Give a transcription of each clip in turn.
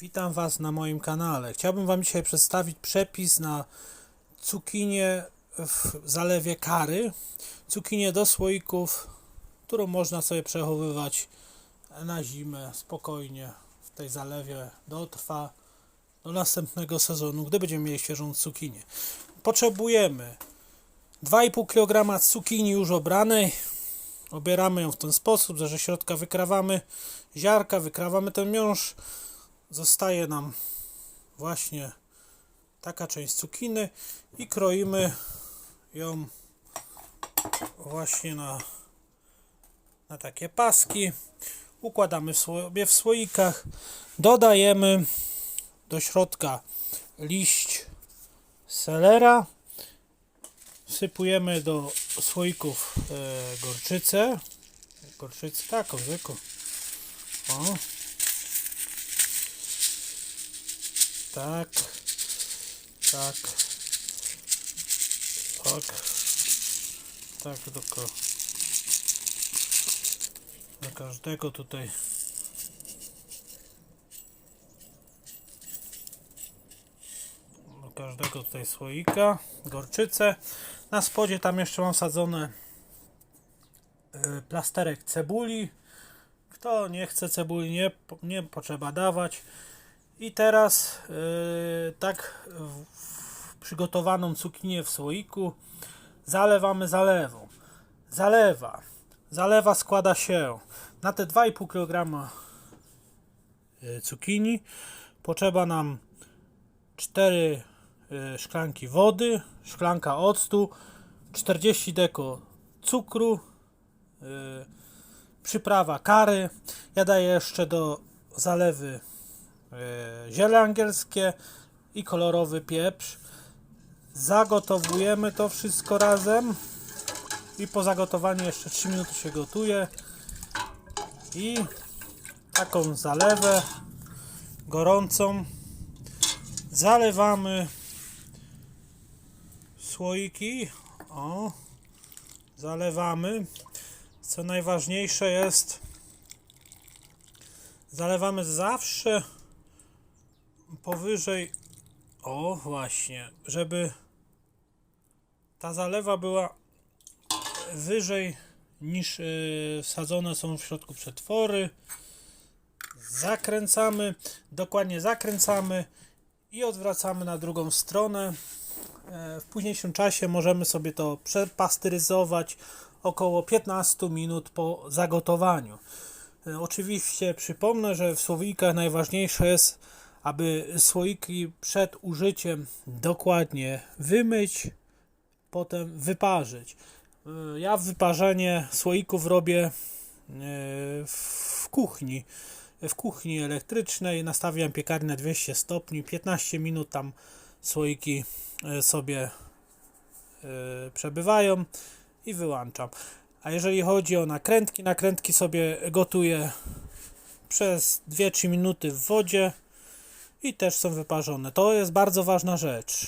Witam Was na moim kanale. Chciałbym Wam dzisiaj przedstawić przepis na cukinię w zalewie kary. Cukinię do słoików, którą można sobie przechowywać na zimę spokojnie w tej zalewie. Dotrwa do następnego sezonu, gdy będziemy mieli świeżą cukinię. Potrzebujemy 2,5 kg cukinii już obranej. Obieramy ją w ten sposób, że ze środka wykrawamy ziarka, wykrawamy ten miąższ zostaje nam właśnie taka część cukiny i kroimy ją właśnie na, na takie paski. Układamy sobie w słoikach. Dodajemy do środka liść selera. Wsypujemy do słoików e, gorczycę. Gorczycę taką zwykłą. O. Tak. Tak. Tak. Tak, tylko do każdego tutaj do każdego tutaj słoika gorczycę na spodzie tam jeszcze mam sadzone y, plasterek cebuli kto nie chce cebuli nie, nie potrzeba dawać i teraz yy, tak w, w przygotowaną cukinię w słoiku zalewamy zalewą. Zalewa. Zalewa składa się na te 2,5 kg cukinii potrzeba nam 4 yy, szklanki wody, szklanka octu, 40 deko cukru, yy, przyprawa kary. Ja daję jeszcze do zalewy ziele angielskie i kolorowy pieprz. Zagotowujemy to wszystko razem. I po zagotowaniu jeszcze 3 minuty się gotuje. I taką zalewę gorącą zalewamy słoiki. O zalewamy. Co najważniejsze jest zalewamy zawsze powyżej o właśnie. Żeby ta zalewa była wyżej niż yy, wsadzone są w środku przetwory. Zakręcamy dokładnie zakręcamy i odwracamy na drugą stronę. E, w późniejszym czasie możemy sobie to przepasteryzować około 15 minut po zagotowaniu. E, Oczywiście przypomnę, że w słoikach najważniejsze jest, aby słoiki przed użyciem dokładnie wymyć, potem wyparzyć. E, Ja wyparzenie słoików robię e, w kuchni. W kuchni elektrycznej nastawiam piekarnię na 200 stopni, 15 minut tam słoiki e, sobie przebywają i wyłączam. A jeżeli chodzi o nakrętki, nakrętki sobie gotuję przez 2-3 minuty w wodzie i też są wyparzone. To jest bardzo ważna rzecz.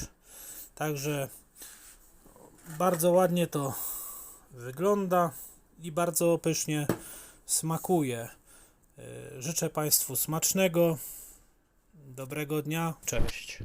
Także bardzo ładnie to wygląda i bardzo pysznie smakuje. E, Życzę Państwu smacznego, dobrego dnia. Cześć.